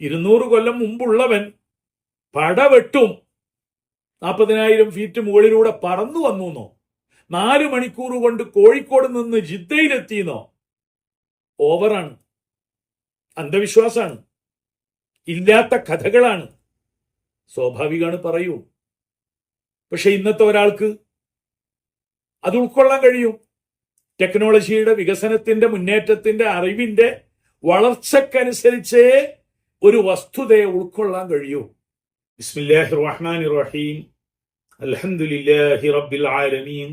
ഇരുന്നൂറ് കൊല്ലം മുമ്പുള്ളവൻ പടവെട്ടും നാൽപ്പതിനായിരം ഫീറ്റ് മുകളിലൂടെ പറന്നു വന്നു നാല് മണിക്കൂർ കൊണ്ട് കോഴിക്കോട് നിന്ന് ജിദ്ദയിലെത്തിയെന്നോ? ഓവറാണ്. അന്ധവിശ്വാസാണ് ഇല്ലാത്ത കഥകളാണ്. സ്വാഭാവികമാണ് പറയൂ. പക്ഷെ ഇന്നത്തെ ഒരാൾക്ക് അത് ഉൾക്കൊള്ളാൻ കഴിയും. ടെക്നോളജിയുടെ വികസനത്തിന്റെ മുന്നേറ്റത്തിന്റെ അറിവിന്റെ വളർച്ചക്കനുസരിച്ചേ ഒരു വസ്തുതയെ ഉൾക്കൊള്ളാൻ കഴിയൂ. ബിസ്മില്ലാഹി റഹ്മാൻ റഹീം അൽഹംദുലില്ലാഹി റബ്ബിൽ ആലമീൻ.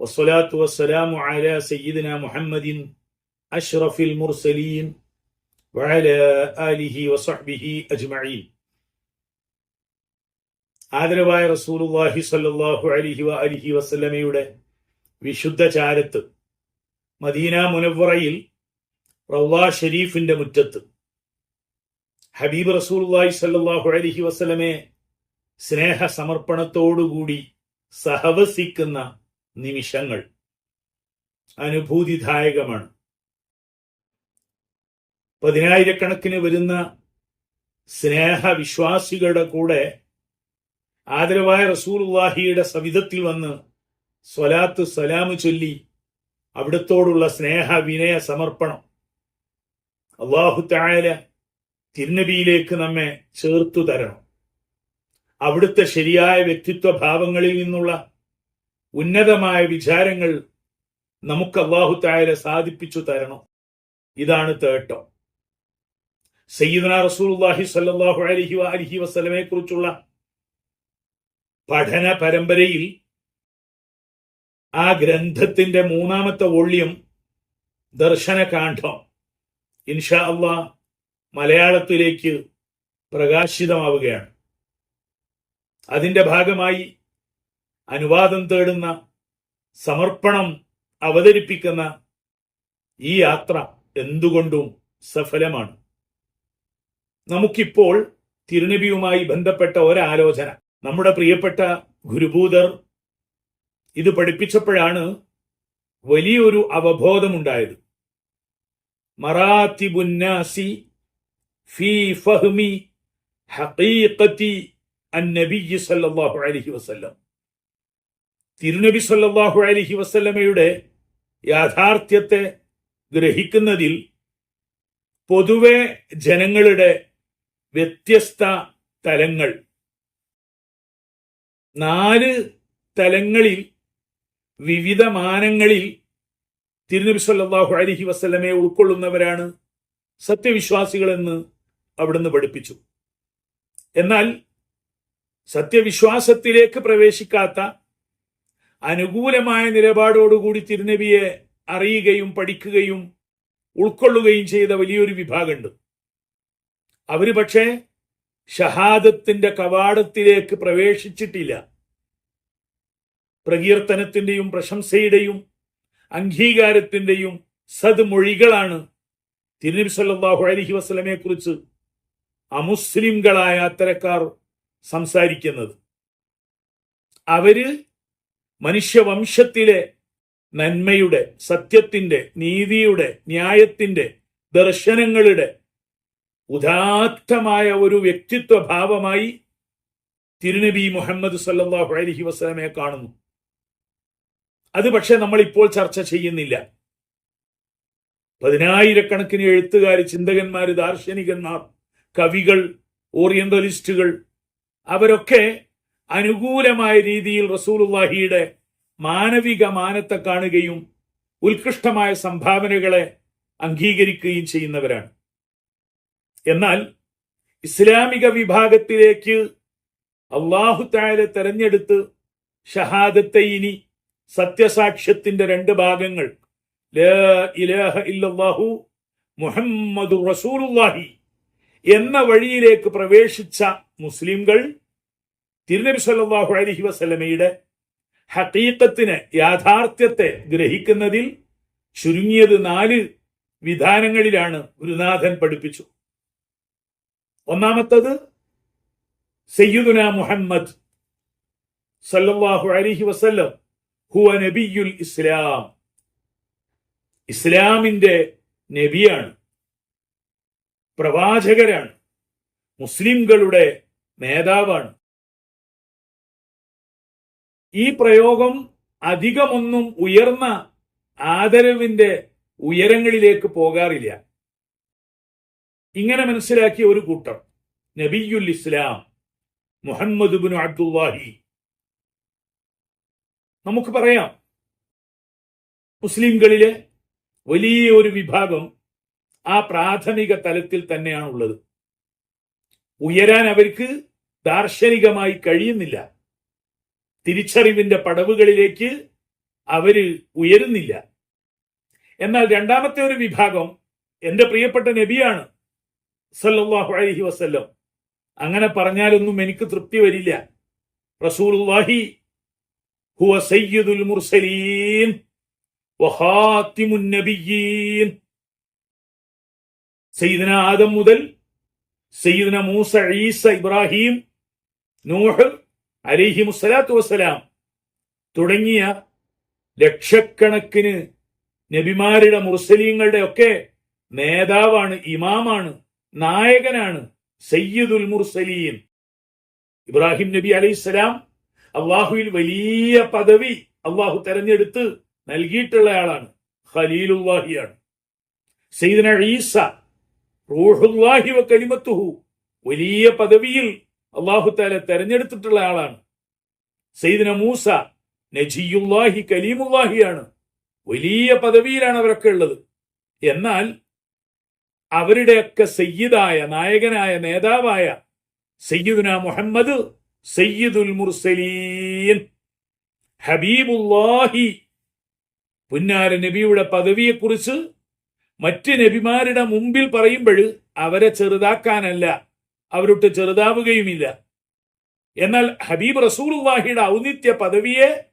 വസ്സലാത്തു വസ്സലാമു അലാ സയ്യിദിന മുഹമ്മദിൻ അഷ്റഫിൽ മുർസലീൻ വഅലാ ആലിഹി വസഹ്ബിഹി അജ്മഈൻ. ആദരവായ റസൂലുള്ളാഹി സ്വല്ലല്ലാഹു അലൈഹി വഅലിഹി വസല്ലമയുടെ വിശുദ്ധ ചാരത്ത് മദീന മുനവ്വറയിൽ റൗള ഷരീഫിന്റെ മുറ്റത്ത് ഹബീബ് റസൂലുള്ളാഹി സല്ലാഹു അലഹി വസ്ലമെ സ്നേഹ സമർപ്പണത്തോടുകൂടി സഹവസിക്കുന്ന നിമിഷങ്ങൾ അനുഭൂതിദായകമാണ്. പതിനായിരക്കണക്കിന് വരുന്ന സ്നേഹ വിശ്വാസികളുടെ കൂടെ ആദരവായ റസൂലുള്ളാഹിയുടെ സവിധത്തിൽ വന്ന് സ്വലാത്ത് സലാമ് ചൊല്ലി അവിടത്തോടുള്ള സ്നേഹ വിനയ സമർപ്പണം. അള്ളാഹു തായാല തിരുനബിയിലേക്ക് നമ്മെ ചേർത്തു തരണം. അവിടുത്തെ ശരിയായ വ്യക്തിത്വ ഭാവങ്ങളിൽ നിന്നുള്ള ഉന്നതമായ വിചാരങ്ങൾ നമുക്ക് അള്ളാഹു തായാല സാധിപ്പിച്ചു തരണം. ഇതാണ് തേട്ടം. സയ്യിദ്ന റസൂലുള്ളാഹി സ്വല്ലല്ലാഹു അലഹി അലഹി വസ്ലമെ കുറിച്ചുള്ള പഠന പരമ്പരയിൽ ആ ഗ്രന്ഥത്തിന്റെ മൂന്നാമത്തെ വോള്യം ദർശനകാന്ഡം. ഇൻഷാ അള്ളാ മലയാളത്തിലേക്ക് പ്രകാശിതമാവുകയാണ്. അതിന്റെ ഭാഗമായി അനുവാദം തേടുന്ന സമർപ്പണം അവതരിപ്പിക്കുന്ന ഈ യാത്ര എന്തുകൊണ്ടും സഫലമാണ്. നമുക്കിപ്പോൾ തിരുനബിയുമായി ബന്ധപ്പെട്ട ഒരാലോചന. നമ്മുടെ പ്രിയപ്പെട്ട ഗുരുഭൂതർ ഇത് പഠിപ്പിച്ചപ്പോഴാണ് വലിയൊരു അവബോധമുണ്ടായത്. മറാത്തിബുന്നാസി ഫീ حقيقة النبي صلى الله عليه وسلم തിരുനബി സല്ലാഹു അലഹി വസല്ലമയുടെ യാഥാർത്ഥ്യത്തെ ഗ്രഹിക്കുന്നതിൽ പൊതുവെ ജനങ്ങളുടെ വ്യത്യസ്ത തലങ്ങൾ. നാല് തലങ്ങളിൽ വിവിധ മാനങ്ങളിൽ തിരുനബി സല്ലാഹു അലഹി വസല്ലമയെ ഉൾക്കൊള്ളുന്നവരാണ് സത്യവിശ്വാസികളെന്ന് അവിടുന്ന് പഠിപ്പിച്ചു. എന്നാൽ സത്യവിശ്വാസത്തിലേക്ക് പ്രവേശിക്കാത്ത അനുകൂലമായ നിലപാടോടുകൂടി തിരുനബിയെ അറിയുകയും പഠിക്കുകയും ഉൾക്കൊള്ളുകയും ചെയ്ത വലിയൊരു വിഭാഗമുണ്ട്. അവർ പക്ഷേ ഷഹാദത്തിന്റെ കവാടത്തിലേക്ക് പ്രവേശിച്ചിട്ടില്ല. പ്രകീർത്തനത്തിന്റെയും പ്രശംസയുടെയും അംഗീകാരത്തിന്റെയും സദ്മൊഴികളാണ് തിരുനബി സല്ലാഹു അലഹി കുറിച്ച് അമുസ്ലിംകളായ അത്തരക്കാർ സംസാരിക്കുന്നത്. അവർ മനുഷ്യവംശത്തിലെ നന്മയുടെ സത്യത്തിന്റെ നീതിയുടെ ന്യായത്തിന്റെ ദർശനങ്ങളുടെ ഉദാത്തമായ ഒരു വ്യക്തിത്വ ഭാവമായി തിരുനബി മുഹമ്മദ് സല്ലാഹു അലഹി വസ്ലമെ കാണുന്നു. അത് പക്ഷെ നമ്മൾ ഇപ്പോൾ ചർച്ച ചെയ്യുന്നില്ല. പതിനായിരക്കണക്കിന് എഴുത്തുകാർ ചിന്തകന്മാർ ദാർശനികന്മാർ കവികൾ ഓറിയന്റലിസ്റ്റുകൾ അവരൊക്കെ അനുകൂലമായ രീതിയിൽ റസൂലുള്ളാഹിയുടെ മാനവിക മാനത്തെ കാണുകയും ഉത്കൃഷ്ടമായ സംഭാവനകളെ അംഗീകരിക്കുകയും ചെയ്യുന്നവരാണ്. എന്നാൽ ഇസ്ലാമിക വിഭാഗത്തിലേക്ക് അള്ളാഹു തായാലെ തെരഞ്ഞെടുത്ത് ഷഹാദത്തെ ഇനി സത്യസാക്ഷ്യത്തിന്റെ രണ്ട് ഭാഗങ്ങൾ ഇലാഹ ഇല്ലല്ലാഹു മുഹമ്മദു റസൂലുള്ളാഹി എന്ന വഴിയിലേക്ക് പ്രവേശിച്ച മുസ്ലിംകൾ തിരുനബി സല്ലാഹു അലഹി വസല്ലമയുടെ ഹഖീഖത്തിനെ യാഥാർത്ഥ്യത്തെ ഗ്രഹിക്കുന്നതിൽ ചുരുങ്ങിയത് നാല് വിധാനങ്ങളിലാണ് ഗുരുനാഥൻ പഠിപ്പിച്ചു. ഒന്നാമത്തത് സയ്യിദുന മുഹമ്മദ് സല്ലല്ലാഹു അലൈഹി വസല്ലം ഹുവ നബിയുൽ ഇസ്ലാം. ഇസ്ലാമിന്റെ നബിയാണ്. പ്രവാചകരാണ്. മുസ്ലിംകളുടെ നേതാവാണ്. ഈ പ്രയോഗം അധികമൊന്നും ഉയർന്ന ആദരവിന്റെ ഉയരങ്ങളിലേക്ക് പോകാറില്ല. ഇങ്ങനെ മനസ്സിലാക്കിയ ഒരു കൂട്ടം നബിയുൽ ഇസ്ലാം മുഹമ്മദ് ബിൻ അബ്ദുല്ലാഹി. നമുക്ക് പറയാം മുസ്ലിംകളിലെ വലിയ ഒരു വിഭാഗം ആ പ്രാഥമിക തലത്തിൽ തന്നെയാണ് ഉള്ളത് ഉയരാൻ അവർക്ക് ദാർശനികമായി കഴിയുന്നില്ല. തിരിച്ചറിവിന്റെ പടവുകളിലേക്ക് അവർ ഉയരുന്നില്ല. എന്നാൽ രണ്ടാമത്തെ ഒരു വിഭാഗം എന്റെ പ്രിയപ്പെട്ട നബിയാണ് സല്ലല്ലാഹു അലൈഹി വസല്ലം. അങ്ങനെ പറഞ്ഞാലൊന്നും എനിക്ക് തൃപ്തി വരില്ല. റസൂലുള്ളാഹി ഹുവ സയ്യിദുൽ മുർസലീൻ വഹാത്തിമുൻ നബിയ്യീൻ സയ്യിദന ആദം മുതൽ സയ്യിദിന മൂസ ഈസ ഇബ്രാഹിം നൂഹ് അലിഹി മുസ്സലാത്തു വസ്സലാം തുടങ്ങിയ ലക്ഷക്കണക്കിന് നബിമാരുടെ മുർസലീങ്ങളുടെ ഒക്കെ നേതാവാണ് ഇമാമാണ് നായകനാണ് സയ്യിദുൽ മുർസലീൻ. ഇബ്രാഹിം നബി അലൈഹിസ്സലാം അള്ളാഹുവിൽ വലിയ പദവി അള്ളാഹു തെരഞ്ഞെടുത്ത് നൽകിയിട്ടുള്ള ആളാണ് ഖലീലുല്ലാഹിയാണ് സയ്യിദന ഈസ റൂഹുല്ലാഹി വ കലിമത്തുഹു. വലിയ പദവിയിൽ അള്ളാഹു താല തെരഞ്ഞെടുത്തിട്ടുള്ള ആളാണ്. സൈദിന മൂസ നജിയുല്ലാഹി കലീമുല്ലാഹിയാണ് വലിയ പദവിയിലാണ് അവരൊക്കെ ഉള്ളത്. എന്നാൽ അവരുടെയൊക്കെ സയ്യിദായ നായകനായ നേതാവായ സയ്യിദുന മുഹമ്മദ് സയ്യിദുൽ മുർസലീൻ ഹബീബുല്ലാഹി പുന്നാര നബിയുടെ പദവിയെക്കുറിച്ച് മറ്റ് നബിമാരുടെ മുമ്പിൽ പറയുമ്പോൾ അവരെ ചെറുതാക്കാനല്ല അവരൊട്ട് ചെറുതാവുകയുമില്ല. എന്നാൽ ഹബീബ് റസൂലുള്ളാഹിയുടെ ഔന്നിത്യ പദവിയെ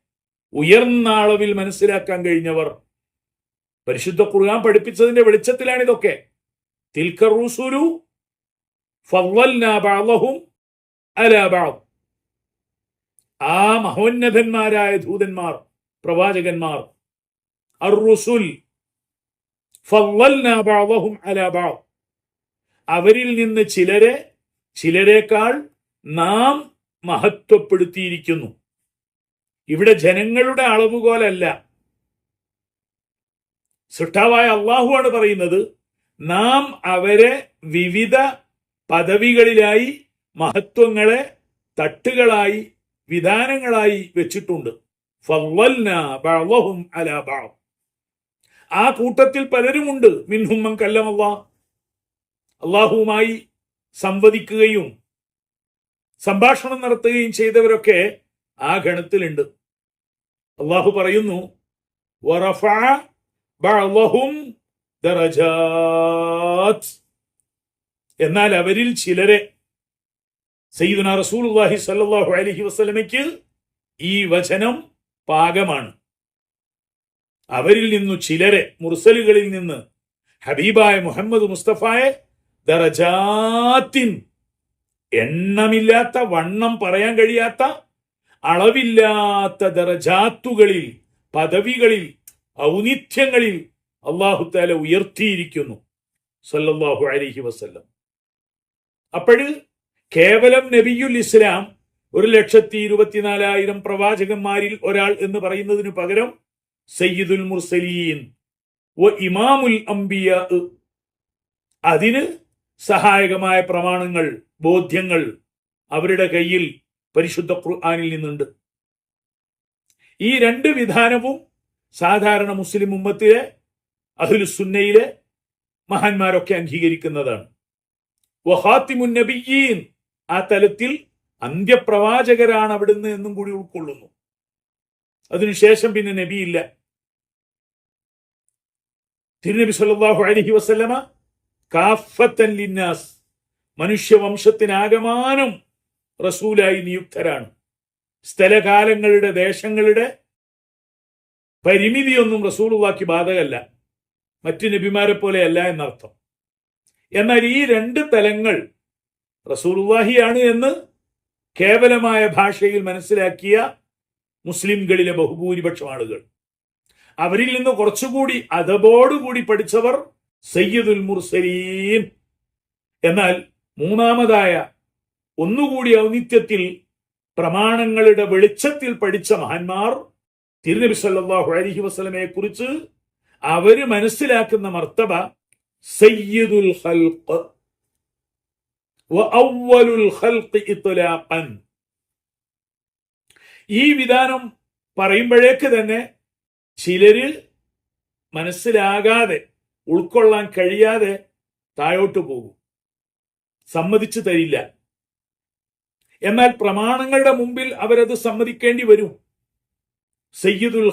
ഉയർന്ന അളവിൽ മനസ്സിലാക്കാൻ കഴിഞ്ഞവർ. പരിശുദ്ധ ഖുർആൻ പഠിപ്പിച്ചതിന്റെ വെളിച്ചത്തിലാണ് ഇതൊക്കെ ആ മഹോന്നതന്മാരായ ദൂതന്മാർ പ്രവാചകന്മാർ അർ റുസുൽ അവരിൽ നിന്ന് ചിലരെ ചിലരെക്കാൾ നാം മഹത്വപ്പെടുത്തിയിരിക്കുന്നു. ഇവിടെ ജനങ്ങളുടെ അളവുകോലല്ല. സൃഷ്ടാവായ അള്ളാഹുവാണ് പറയുന്നത് നാം അവരെ വിവിധ പദവികളിലായി മഹത്വങ്ങളെ തട്ടുകളായി വിധാനങ്ങളായി വെച്ചിട്ടുണ്ട്. ഫവൽ അലാ ബഅ്. ആ കൂട്ടത്തിൽ പലരുമുണ്ട്. മിൻഹുമ്മൻ കല്ലമല്ല. അള്ളാഹുവുമായി സംവദിക്കുകയും സംഭാഷണം നടത്തുകയും ചെയ്തവരൊക്കെ ആ ഗണത്തിലുണ്ട്. അള്ളാഹു പറയുന്നു. എന്നാൽ അവരിൽ ചിലരെ സയ്യിദുന സ്വല്ലല്ലാഹു അലൈഹി വസല്ലമയ്ക്ക് ഈ വചനം പാകമാണ്. അവരിൽ നിന്നു ചിലരെ മുർസലുകളിൽ നിന്ന് ഹബീബായ മുഹമ്മദ് മുസ്തഫായെ ദറജാത്തിൻ എണ്ണമില്ലാത്ത വണ്ണം പറയാൻ കഴിയാത്ത അളവില്ലാത്ത ദറജാത്തുകളിൽ പദവികളിൽ ഔന്നിത്യങ്ങളിൽ അള്ളാഹു താല ഉയർത്തിയിരിക്കുന്നു. സല്ലല്ലാഹു അലൈഹി വസല്ലം. അപ്പോഴ് കേവലം നബിയുൽ ഇസ്ലാം ഒരു ലക്ഷത്തി ഇരുപത്തിനാലായിരം പ്രവാചകന്മാരിൽ ഒരാൾ എന്ന് പറയുന്നതിന് പകരം സയ്യിദുൽ മുർസലീൻ വ ഇമാമുൽ അംബിയ. അതിന് സഹായകമായ പ്രമാണങ്ങൾ ബോധ്യങ്ങൾ അവരുടെ കയ്യിൽ പരിശുദ്ധ ഖുർആാനിൽ നിന്നുണ്ട്. ഈ രണ്ട് വിധാനവും സാധാരണ മുസ്ലിം ഉമ്മത്തിലെ അഹുലുസുന്നയിലെ മഹാന്മാരൊക്കെ അംഗീകരിക്കുന്നതാണ്. വഹാത്തിമുൻ നബിയീൻ ആ തലത്തിൽ അന്ത്യപ്രവാചകരാണ് അവിടുന്ന് എന്നും കൂടി ഉൾക്കൊള്ളുന്നു. അതിനുശേഷം പിന്നെ നബിയില്ല. തിരുനബി സല്ലല്ലാഹു അലഹി വസ്ലമ കാഫത്തൻ ലിന്നാസ്. മനുഷ്യവംശത്തിനാകമാനം റസൂലായി നിയുക്തരാണ്. സ്ഥലകാലങ്ങളുടെ ദേശങ്ങളുടെ പരിമിതിയൊന്നും റസൂളുവാക്കി ബാധകല്ല. മറ്റു നബിമാരെ പോലെയല്ല എന്നർത്ഥം. എന്നാൽ ഈ രണ്ട് തലങ്ങൾ റസൂലുള്ളാഹിയാണ് എന്ന് കേവലമായ ഭാഷയിൽ മനസ്സിലാക്കിയ മുസ്ലിംകളിലെ ബഹുഭൂരിപക്ഷം ആളുകൾ. അവരിൽ നിന്ന് കുറച്ചുകൂടി അതബോടുകൂടി പഠിച്ചവർ സയ്യിദുൽ മുർസലീൻ. എന്നാൽ മൂന്നാമതായ ഒന്നുകൂടി ഔന്നിത്യത്തിൽ പ്രമാണങ്ങളുടെ വെളിച്ചത്തിൽ പഠിച്ച മഹാന്മാർ തിരുനബി സല്ലല്ലാഹു അലൈഹി വസല്ലമയെ കുറിച്ച് അവർ മനസ്സിലാക്കുന്ന മർത്തബ സയ്യിദുൽ ഖൽഖ്. വ അവ്വലുൽ ഖൽഖ് ഇത്ലാഖൻ. ഈ വിധാനം പറയുമ്പോഴേക്ക് തന്നെ ചിലര് മനസ്സിലാകാതെ ഉൾക്കൊള്ളാൻ കഴിയാതെ താഴോട്ട് പോകും. സമ്മതിച്ചു തരില്ല. എന്നാൽ പ്രമാണങ്ങളുടെ മുമ്പിൽ അവരത് സമ്മതിക്കേണ്ടി വരും. സയ്യിദുൽ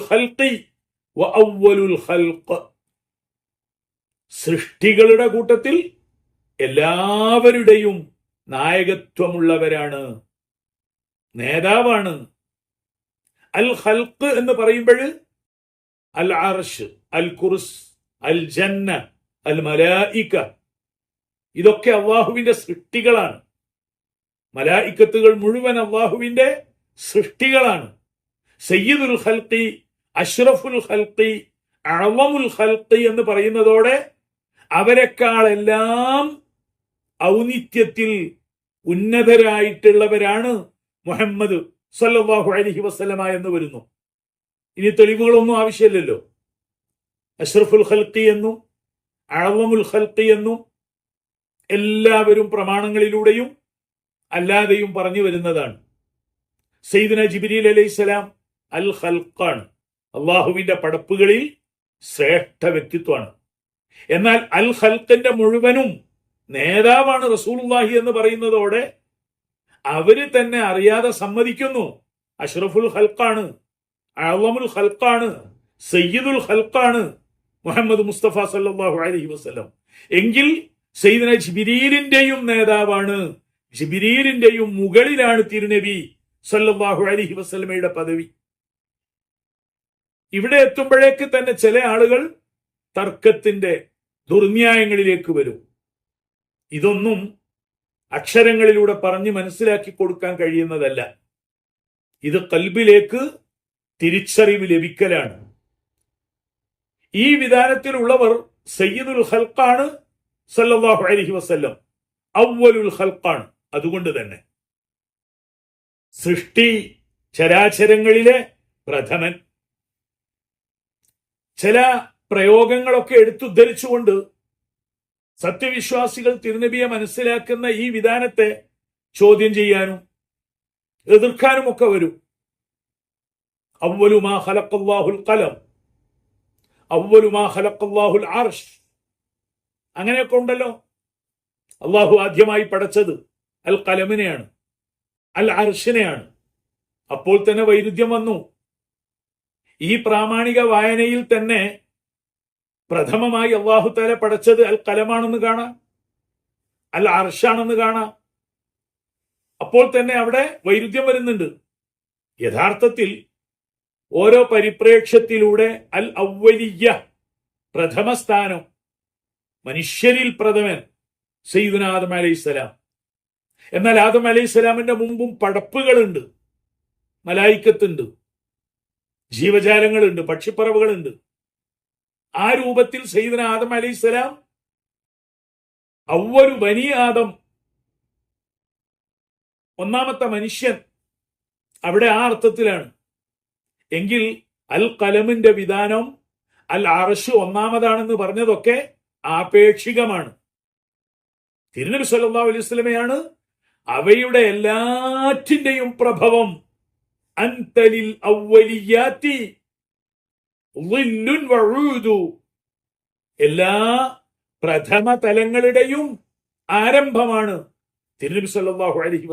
സൃഷ്ടികളുടെ കൂട്ടത്തിൽ എല്ലാവരുടെയും നായകത്വമുള്ളവരാണ്. നേതാവാണ് അൽ ഹൽക്ക് എന്ന് പറയുമ്പോൾ അൽ അർഷ് അൽ കുർസ് അൽ ജന്ന അൽ മലായിക്ക ഇതൊക്കെ അള്ളാഹുവിന്റെ സൃഷ്ടികളാണ്. മലായിക്കത്തുകൾ മുഴുവൻ അള്ളാഹുവിന്റെ സൃഷ്ടികളാണ്. സയ്യിദുൽ ഖൽഖി അഷ്റഫുൽ ഖൽഖി അളമുൽ ഹൽത്തി എന്ന് പറയുന്നതോടെ അവരെക്കാളെല്ലാം ഔന്നിത്യത്തിൽ ഉന്നതരായിട്ടുള്ളവരാണ് മുഹമ്മദ് സല്ലാഹു അലഹി വസല്ലമ എന്ന് വരുന്നു. ഇനി തെളിവുകളൊന്നും ആവശ്യമില്ലല്ലോ. അഷ്റഫുൽ ഖൽക്കി എന്നും അഴവമുൽ ഖൽക്കി എന്നും എല്ലാവരും പ്രമാണങ്ങളിലൂടെയും അല്ലാതെയും പറഞ്ഞു വരുന്നതാണ്. സെയ്ദന ജിബിരിൽ അലൈഹിസ്സലാം അൽ ഖൽഖാണ്. അള്ളാഹുവിന്റെ പടപ്പുകളിൽ ശ്രേഷ്ഠ വ്യക്തിത്വമാണ്. എന്നാൽ അൽ ഖൽഖിന്റെ മുഴുവനും നേതാവാണ് റസൂലുള്ളാഹി എന്ന് പറയുന്നതോടെ അവർ തന്നെ അറിയാതെ സമ്മതിക്കുന്നു. അഷ്റഫുൽ ഖൽഖാണ്. അളമുൽ ഹൽക്കാണ് സയ്യിദുൽ ഹൽക്കാണ് മുഹമ്മദ് മുസ്തഫ സല്ലാഹു അലഹി വസ്ലം എങ്കിൽ സയ്യിദിനെ ജിബിരീലിന്റെയും നേതാവാണ്. ജിബിരീലിന്റെയും മുകളിലാണ് തിരുനബി സല്ലാഹു അലഹി വസ്ലമയുടെ പദവി. ഇവിടെ എത്തുമ്പോഴേക്ക് തന്നെ ചില ആളുകൾ തർക്കത്തിന്റെ ദുർന്യായങ്ങളിലേക്ക് വരും. ഇതൊന്നും അക്ഷരങ്ങളിലൂടെ പറഞ്ഞ് മനസ്സിലാക്കി കൊടുക്കാൻ കഴിയുന്നതല്ല. ഇത് കൽബിലേക്ക് തിരിച്ചറിവ് ലഭിക്കലാണ്. ഈ വിധാനത്തിലുള്ളവർ സയ്യിദുൽ ഹൽക്കാണ് സല്ലല്ലാഹു അലൈഹി വസല്ലം. അവലുൽ ഹൽക്കാണ് അതുകൊണ്ട് തന്നെ. സൃഷ്ടി ചരാചരങ്ങളിലെ പ്രഥമൻ. ചില പ്രയോഗങ്ങളൊക്കെ എടുത്തുദ്ധരിച്ചുകൊണ്ട് സത്യവിശ്വാസികൾ തിരുനബിയെ മനസ്സിലാക്കുന്ന ഈ വിധാനത്തെ ചോദ്യം ചെയ്യാനും എതിർക്കാനും ഒക്കെ വരും. അവലുമാ ഖലഖല്ലാഹുൽ ഖലം അവലുമാ ഖലഖല്ലാഹുൽ അർഷ് അങ്ങനെയൊക്കെ ഉണ്ടല്ലോ. അള്ളാഹു ആദ്യമായി പടച്ചത് അൽ കലമിനെയാണ് അൽ അർഷിനെയാണ് അപ്പോൾ തന്നെ വൈരുദ്ധ്യം വന്നു. ഈ പ്രാമാണിക വായനയിൽ തന്നെ പ്രഥമമായി അള്ളാഹു താല പടച്ചത് അൽ കലമാണെന്ന് കാണാം അൽ അർഷാണെന്ന് കാണാം. അപ്പോൾ തന്നെ അവിടെ വൈരുദ്ധ്യം വരുന്നുണ്ട്. യഥാർത്ഥത്തിൽ ഓരോ പരിപ്രേക്ഷ്യത്തിലൂടെ അൽ ഔവലിയ പ്രഥമ സ്ഥാനം മനുഷ്യരിൽ പ്രഥമൻ സയ്യിദുന ആദം അലൈഹിസ്സലാം എന്നാൽ ആദം അലൈഹിസ്സലാമിന്റെ മുമ്പും പടപ്പുകളുണ്ട് മലായിക്കത്തുണ്ട് ജീവജാലങ്ങളുണ്ട് പക്ഷിപ്പറവുകളുണ്ട്. ആ രൂപത്തിൽ സയ്യിദുന ആദം അലൈഹിസ്സലാം അവരു ബനി ആദം ഒന്നാമത്തെ മനുഷ്യൻ അവിടെ ആ അർത്ഥത്തിലാണ്. എങ്കിൽ അൽ കലമിന്റെ വിധാനം അൽ അറഷ് ഒന്നാമതാണെന്ന് പറഞ്ഞതൊക്കെ ആപേക്ഷികമാണ്. തിരുനബി സല്ലാ അലൈഹി അവയുടെ എല്ലാറ്റിന്റെയും പ്രഭവം. അന്തലിൽ. എല്ലാ പ്രഥമ തലങ്ങളുടെയും ആരംഭമാണ് തിരുനബി സല്ലല്ലാഹു അലൈഹി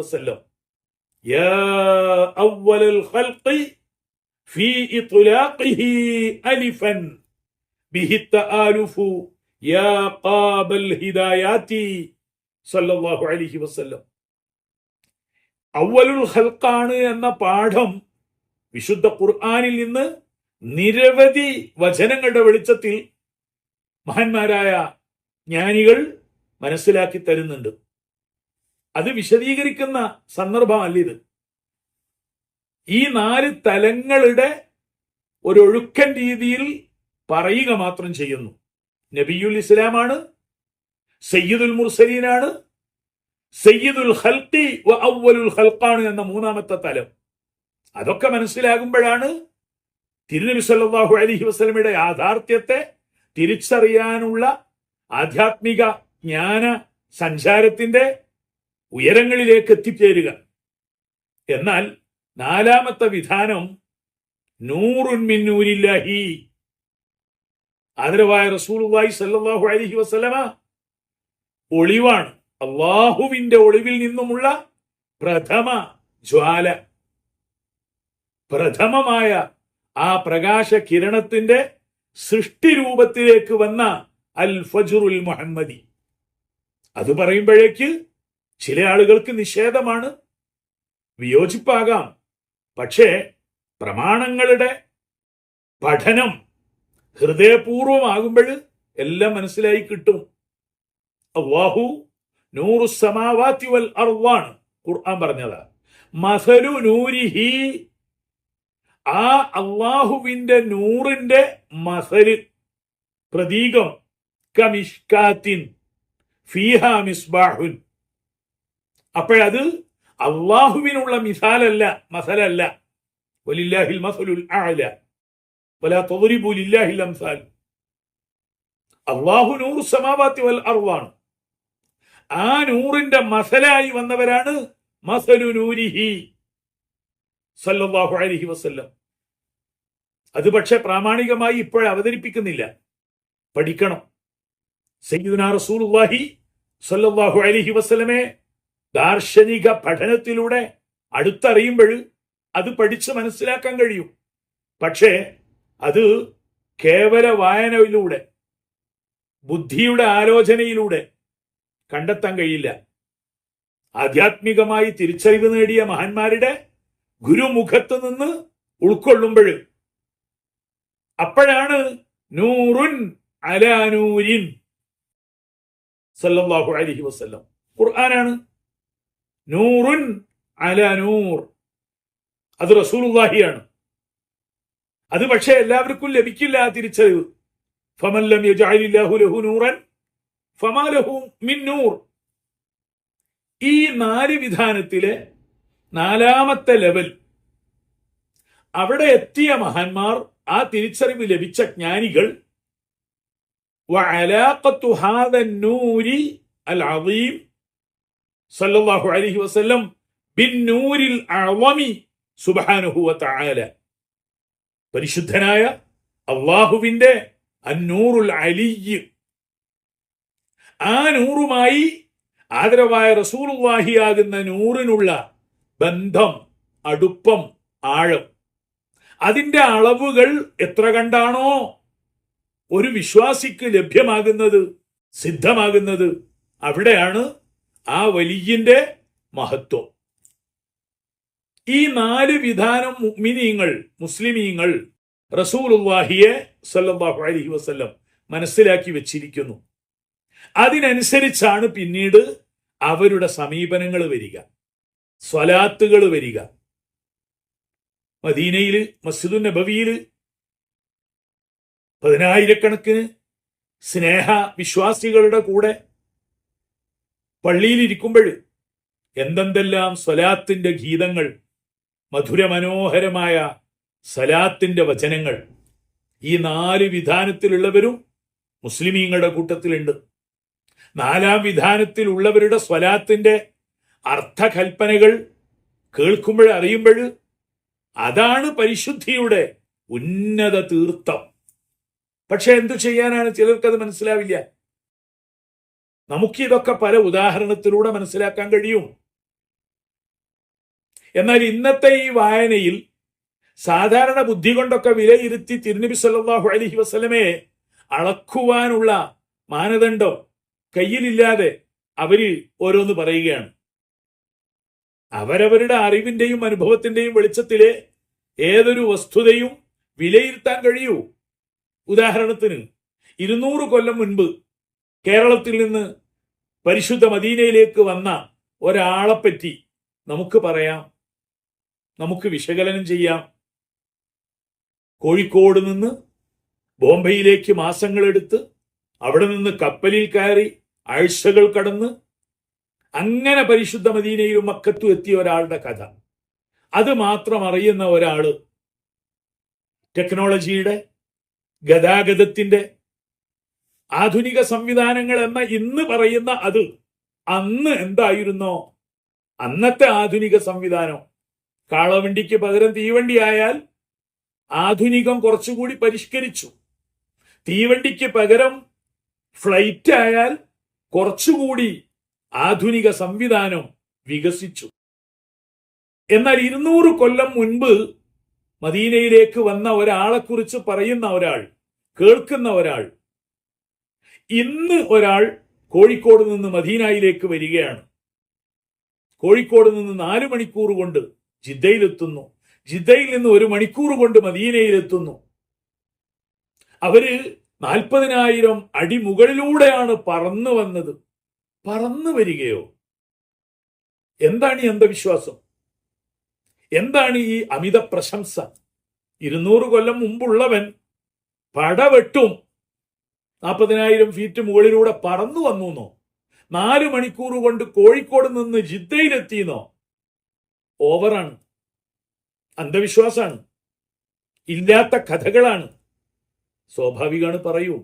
ഖൽഖി في إطلاقه ألفا به التآلف يا قاب الهدايات صلى الله عليه وسلم അവലുൽ ഖൽക്കാണ് എന്ന പാഠം വിശുദ്ധ ഖുർആനിൽ നിന്ന് നിരവധി വചനങ്ങളുടെ വെളിച്ചത്തിൽ മഹാന്മാരായ ജ്ഞാനികൾ മനസ്സിലാക്കി തരുന്നുണ്ട് അത് വിശദീകരിക്കുന്ന സന്ദർഭമല്ല ഇത് ഈ നാല് തലങ്ങളുടെ ഒരു ഒഴുക്കൻ രീതിയിൽ പറയുക മാത്രം ചെയ്യുന്നു. നബിയുൽ ഇസ്ലാമാണ് സയ്യിദുൽ മുർസലീനാണ് സയ്യിദുൽ ഹൽക്കി വ അവ്വലുൽ ഹൽക്കാണ് എന്ന മൂന്നാമത്തെ തലം. അതൊക്കെ മനസ്സിലാകുമ്പോഴാണ് തിരുനബി സല്ലല്ലാഹു അലൈഹി വസല്ലമയുടെ യാഥാർത്ഥ്യത്തെ തിരിച്ചറിയാനുള്ള ആധ്യാത്മിക ജ്ഞാന സഞ്ചാരത്തിന്റെ ഉയരങ്ങളിലേക്ക് എത്തിച്ചേരുക. എന്നാൽ നാലാമത്തെ വിധാനം നൂറുൻ മിന്നൂരില്ലാഹി ആദരവായ റസൂലുള്ളാഹി സല്ലല്ലാഹു അലൈഹി വസല്ലമ ഒളിവാണ്. അള്ളാഹുവിന്റെ ഒളിവിൽ നിന്നുമുള്ള പ്രഥമ ജ്വാല പ്രഥമമായ ആ പ്രകാശ കിരണത്തിന്റെ സൃഷ്ടിരൂപത്തിലേക്ക് വന്ന അൽ ഫജുറുൽ മുഹമ്മദി. അത് പറയുമ്പോഴേക്ക് ചില ആളുകൾക്ക് നിഷേധമാണ് വിയോജിപ്പാകാം. പക്ഷേ പ്രമാണങ്ങളുടെ പഠനം ഹൃദയപൂർവമാകുമ്പോൾ എല്ലാം മനസ്സിലായി കിട്ടും. അള്ളാഹു നൂറു സമാവാത്തി വൽ അർവാണ് ഖുർആൻ പറഞ്ഞത്. മസലു നൂരിഹി ആ അള്ളാഹുവിന്റെ നൂറിന്റെ മസൽ പ്രതീകം കമിഷ്കാത്തിൻ ഫീഹ മിസ്ബാഹുൻ. അപ്പോഴത് അള്ളാഹുവിനുള്ള മിസാലല്ല മസലല്ല. വലില്ലാഹിൽ മസലുൽ അഅല. വല തൊതുരിപൂലില്ലാഹിൽ ലില്ലാഹിൽ അംസാൽ. അള്ളാഹു നൂറ് സമാവാത്തി വൽ അർവാണ്. ആ നൂറിന്റെ മസലായി വന്നവരാണ് മസലു നൂരിഹി സല്ലാഹു അലൈഹി വസ്ല്ലം. അത് പക്ഷെ പ്രാമാണികമായി ഇപ്പോൾ അവതരിപ്പിക്കുന്നില്ല. പഠിക്കണം. സയ്യിദുനാ റസൂലുള്ളാഹി സല്ലല്ലാഹു അലൈഹി വസല്ലമെ ദാർശനിക പഠനത്തിലൂടെ അടുത്തറിയുമ്പോൾ അത് പഠിച്ച് മനസ്സിലാക്കാൻ കഴിയും. പക്ഷേ അത് കേവല വായനയിലൂടെ ബുദ്ധിയുടെ ആലോചനയിലൂടെ കണ്ടെത്താൻ കഴിയില്ല. ആധ്യാത്മികമായി തിരിച്ചറിവ് നേടിയ മഹാന്മാരുടെ ഗുരുമുഖത്ത് നിന്ന് ഉൾക്കൊള്ളുമ്പോൾ അപ്പോഴാണ് നൂറുൻ അലാനൂരിൻ സല്ലാഹു അലഹി വസല്ലം. ഖുർആനാണ് നൂറുൻ അലാനൂർ അത് റസൂലുള്ളാഹിയാണ് അത് പക്ഷേ എല്ലാവർക്കും ലഭിക്കില്ല ആ തിരിച്ചറിവ് ഫമല്ലം യജഅലില്ലാഹു ലഹു നൂറൻ ഫമാ ലഹു മിൻ നൂർ ഈ നാല് വിധാനത്തിലെ നാലാമത്തെ ലെവൽ അവിടെ എത്തിയ മഹാന്മാർ ആ തിരിച്ചറിവ് ലഭിച്ച ജ്ഞാനികൾ وعلاقة هذا النور العظيم സല്ലാഹു അലഹി വസ്ല്ലം ബിന്നൂരിൽ പരിശുദ്ധനായ അള്ളാഹുവിന്റെ അന്നൂറുൽ അലിയ. ആ നൂറുമായി ആദരവായ റസൂലുവാഹിയാകുന്ന നൂറിനുള്ള ബന്ധം അടുപ്പം ആഴം. അതിന്റെ അളവുകൾ എത്ര കണ്ടാണോ ഒരു വിശ്വാസിക്ക് ലഭ്യമാകുന്നത് സിദ്ധമാകുന്നത് അവിടെയാണ് ആ വലിയന്റെ മഹത്വം. ഈ നാല് വിധാനം മുഅ്മിനീങ്ങൾ മുസ്ലിമീങ്ങൾ റസൂലുള്ളാഹിയെ സല്ലാഹു അലഹി വസ്ല്ലം മനസ്സിലാക്കി വെച്ചിരിക്കുന്നു. അതിനനുസരിച്ചാണ് പിന്നീട് അവരുടെ സമീപനങ്ങൾ വരിക സ്വലാത്തുകൾ വരിക. മദീനയിൽ മസ്ജിദുൻ നബവിയിൽ പതിനായിരക്കണക്കിന് സ്നേഹ വിശ്വാസികളുടെ കൂടെ പള്ളിയിലിരിക്കുമ്പോൾ എന്തെന്തെല്ലാം സ്വലാത്തിന്റെ ഗീതങ്ങൾ മധുരമനോഹരമായ സലാത്തിന്റെ വചനങ്ങൾ ഈ നാല് വിധാനത്തിലുള്ളവരും മുസ്ലിമീങ്ങളുടെ കൂട്ടത്തിലുണ്ട്. നാലാം വിധാനത്തിലുള്ളവരുടെ സ്വലാത്തിന്റെ അർത്ഥകൽപ്പനകൾ കേൾക്കുമ്പോൾ അറിയുമ്പോൾ അതാണ് പരിശുദ്ധിയുടെ ഉന്നത തീർത്ഥം പക്ഷെ എന്തു ചെയ്യാനാണ് ചിലർക്കത് മനസ്സിലാവില്ല? നമുക്കിതൊക്കെ പല ഉദാഹരണത്തിലൂടെ മനസ്സിലാക്കാൻ കഴിയും. എന്നാൽ ഇന്നത്തെ ഈ വായനയിൽ സാധാരണ ബുദ്ധി കൊണ്ടൊക്കെ വിലയിരുത്തി തിരുനബി സല്ലാഹു അലഹി വസ്ലമയെ അളക്കുവാനുള്ള മാനദണ്ഡം കയ്യിലില്ലാതെ അവർ ഓരോന്ന് പറയുകയാണ്. അവരവരുടെ അറിവിന്റെയും അനുഭവത്തിന്റെയും വെളിച്ചത്തിലെ ഏതൊരു വസ്തുതയും വിലയിരുത്താൻ കഴിയൂ. ഉദാഹരണത്തിന് ഇരുന്നൂറ് കൊല്ലം മുൻപ് കേരളത്തിൽ നിന്ന് പരിശുദ്ധ മദീനയിലേക്ക് വന്ന ഒരാളെപ്പറ്റി നമുക്ക് പറയാം. നമുക്ക് വിശകലനം ചെയ്യാം. കോഴിക്കോട് നിന്ന് ബോംബെയിലേക്ക് മാസങ്ങളെടുത്ത് അവിടെ നിന്ന് കപ്പലിൽ കയറി ആഴ്ചകൾ കടന്ന് അങ്ങനെ പരിശുദ്ധ മദീനയിലും മക്കത്തും എത്തിയ ഒരാളുടെ കഥ. അത് മാത്രം അറിയുന്ന ഒരാൾ ടെക്നോളജിയുടെ ഗതാഗതത്തിന്റെ ആധുനിക സംവിധാനങ്ങൾ എന്ന ഇന്ന് പറയുന്ന അത് അന്ന് എന്തായിരുന്നോ? അന്നത്തെ ആധുനിക സംവിധാനം. കാളവണ്ടിക്ക് പകരം തീവണ്ടി ആയാൽ ആധുനികം കുറച്ചുകൂടി പരിഷ്കരിച്ചു. തീവണ്ടിക്ക് പകരം ഫ്ലൈറ്റ് ആയാൽ കുറച്ചുകൂടി ആധുനിക സംവിധാനം വികസിച്ചു. എന്നാൽ ഇരുന്നൂറ് കൊല്ലം മുൻപ് മദീനയിലേക്ക് വന്ന ഒരാളെക്കുറിച്ച് പറയുന്ന ഒരാൾ കേൾക്കുന്ന ഒരാൾ ഇന്ന് ഒരാൾ കോഴിക്കോട് നിന്ന് മദീനയിലേക്ക് വരികയാണ്. കോഴിക്കോട് നിന്ന് നാല് മണിക്കൂർ കൊണ്ട് ജിദ്ദയിലെത്തുന്നു. ജിദ്ദയിൽ നിന്ന് ഒരു മണിക്കൂർ കൊണ്ട് മദീനയിലെത്തുന്നു. അവർ നാൽപ്പതിനായിരം അടി മുകളിലൂടെയാണ് പറന്നു വന്നത്. പറന്നു വരികയോ? എന്താണ് ഈ അന്ധവിശ്വാസം? എന്താണ് ഈ അമിത പ്രശംസ? ഇരുന്നൂറ് കൊല്ലം മുമ്പുള്ളവൻ പടവെട്ടും നാൽപ്പതിനായിരം ഫീറ്റ് മുകളിലൂടെ പറന്നു വന്നു നാല് മണിക്കൂർ കൊണ്ട് കോഴിക്കോട് നിന്ന് ജിദ്ദയിലെത്തിയെന്നോ? ഓവറാണ്. അന്ധവിശ്വാസാണ് ഇല്ലാത്ത കഥകളാണ്. സ്വാഭാവികമാണ് പറയൂ.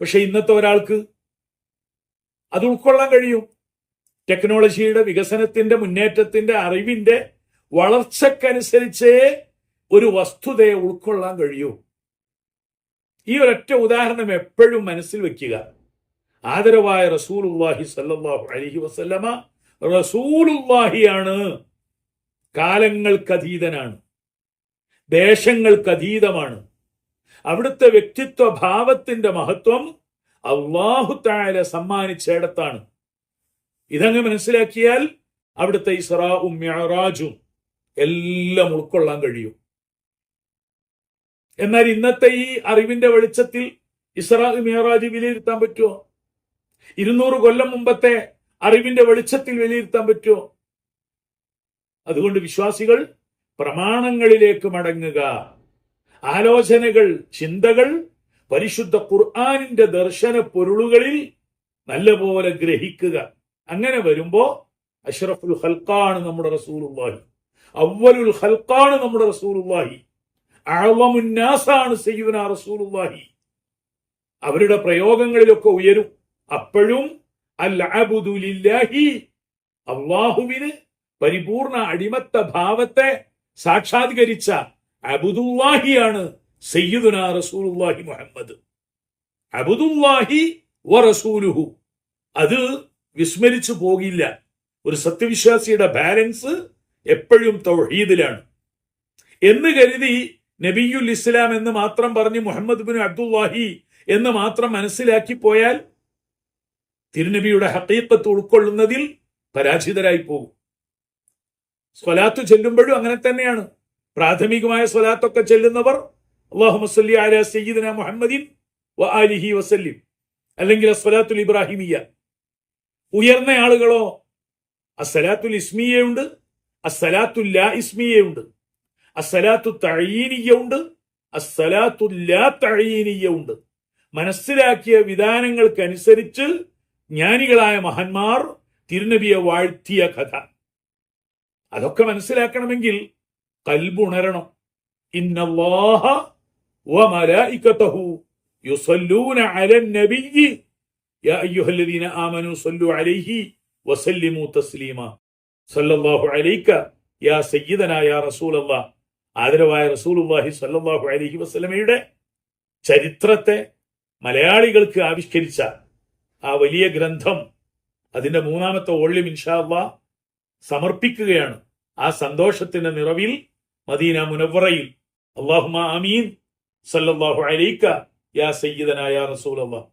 പക്ഷെ ഇന്നത്തെ ഒരാൾക്ക് അത് ഉൾക്കൊള്ളാൻ കഴിയും. ടെക്നോളജിയുടെ വികസനത്തിന്റെ മുന്നേറ്റത്തിന്റെ അറിവിന്റെ വളർച്ചക്കനുസരിച്ചേ ഒരു വസ്തുതയെ ഉൾക്കൊള്ളാൻ കഴിയൂ. ഈ ഒരൊറ്റ ഉദാഹരണം എപ്പോഴും മനസ്സിൽ വെക്കുക. ആദരവായ റസൂലുല്ലാഹി സല്ലല്ലാഹു അലൈഹി വസല്ലമ റസൂലുല്ലാഹിയാണ് കാലങ്ങൾക്കതീതനാണ്. ദേശങ്ങൾക്കതീതമാണ്. അവിടുത്തെ വ്യക്തിത്വ ഭാവത്തിന്റെ മഹത്വം അള്ളാഹു താര സമ്മാനിച്ചിടത്താണ്. ഇതങ്ങ് മനസ്സിലാക്കിയാൽ അവിടുത്തെ ഇസ്രാവും മെഹറാജും എല്ലാം ഉൾക്കൊള്ളാൻ കഴിയും. എന്നാൽ ഇന്നത്തെ ഈ അറിവിന്റെ വെളിച്ചത്തിൽ ഇസ്രാ മെഹറാജ് വിലയിരുത്താൻ പറ്റുമോ? ഇരുന്നൂറ് കൊല്ലം മുമ്പത്തെ അറിവിന്റെ വെളിച്ചത്തിൽ വിലയിരുത്താൻ പറ്റുമോ? അതുകൊണ്ട് വിശ്വാസികൾ പ്രമാണങ്ങളിലേക്ക് മടങ്ങുക. ആലോചനകൾ ചിന്തകൾ പരിശുദ്ധ ഖുർആാനിന്റെ ദർശന പൊരുളുകളിൽ നല്ലപോലെ ഗ്രഹിക്കുക. അങ്ങനെ വരുമ്പോ അഷ്റഫുൽ ഹൽക്കാണ് നമ്മുടെ റസൂലുള്ളാഹി. അവലുൽ ഹൽക്കാണ് നമ്മുടെ റസൂലുള്ളാഹി. അഴവമുന്നാസാണ് സയ്യുന റസൂലുള്ളാഹി. അവരുടെ പ്രയോഗങ്ങളിലൊക്കെ ഉയരും. അപ്പോഴും അബുദുലില്ലാഹി അള്ളാഹുവിന് പരിപൂർണ അടിമത്ത ഭാവത്തെ സാക്ഷാത്കരിച്ച അബുദുല്ലാഹിയാണ് സയ്യിദുന റസൂലുള്ളാഹി മുഹമ്മദ്. അബുദുല്ലാഹി വ റസൂലുഹു. അത് വിസ്മരിച്ചു പോകില്ല. ഒരു സത്യവിശ്വാസിയുടെ ബാലൻസ് എപ്പോഴും തൗഹീദിലാണ്. എന്ന് കരുതി നബിയുൽ ഇസ്ലാം എന്ന് മാത്രം പറഞ്ഞ് മുഹമ്മദ് ബിൻ അബ്ദുല്ലാഹി എന്ന് മാത്രം മനസ്സിലാക്കി പോയാൽ തിരുനബിയുടെ ഹക്കീക്കത്ത് ഉൾക്കൊള്ളുന്നതിൽ പരാജിതരായി പോകും. സ്വലാത്ത് ചെല്ലുമ്പോഴും അങ്ങനെ തന്നെയാണ്. പ്രാഥമികമായ സ്വലാത്തൊക്കെ ചെല്ലുന്നവർ അള്ളാഹു മസ്ലി അല സയ്യിദിന മുഹമ്മദിൻ വസല്ലിം അല്ലെങ്കിൽ അസ്വലാത്തുൽ ഇബ്രാഹിമിയ ഉയർന്ന ആളുകളോ അസ്സലാത്തുൽ ഇസ്മിയുണ്ട് അസ്സലാത്തുൽ ലാ ഇസ്മിയുണ്ട് അസ്സലാത്തു തഴീനിയ ഉണ്ട് അസ്സലാത്തു ലാ തഴീനിയ ഉണ്ട് മനസ്സിലാക്കിയ വിധാനങ്ങൾക്കനുസരിച്ച് ജ്ഞാനികളായ മഹന്മാർ തിരുനബിയെ വാഴ്ത്തിയ കഥ. അതൊക്കെ മനസ്സിലാക്കണമെങ്കിൽ കൽബുണരണം ഇന്നല്ലാഹ വമലായികതഹു യുസല്ലൂന അലൻ നബിയ്യി യാ അയ്യുഹല്ലദീന ആമനു സല്ലു അലൈഹി വസല്ലിമു തസ്ലീമ. സല്ലല്ലാഹു അലൈക യാ സയ്യിദന യാ റസൂലല്ലാഹ് ആദരവായ റസൂലുള്ളാഹി സല്ലാഹു അലഹി വസ്ലമയുടെ ചരിത്രത്തെ മലയാളികൾക്ക് ആവിഷ്കരിച്ച ആ വലിയ ഗ്രന്ഥം അതിന്റെ മൂന്നാമത്തെ ഇൻഷാ അള്ളാഹ് സമർപ്പിക്കുകയാണ്. ആ സന്തോഷത്തിന്റെ നിറവിൽ മദീന മുനവറയിൽ അള്ളാഹുമ അമീൻ സല്ലാഹു അലൈക്ക യാ സയ്യിദനായ റസൂലല്ലാഹ്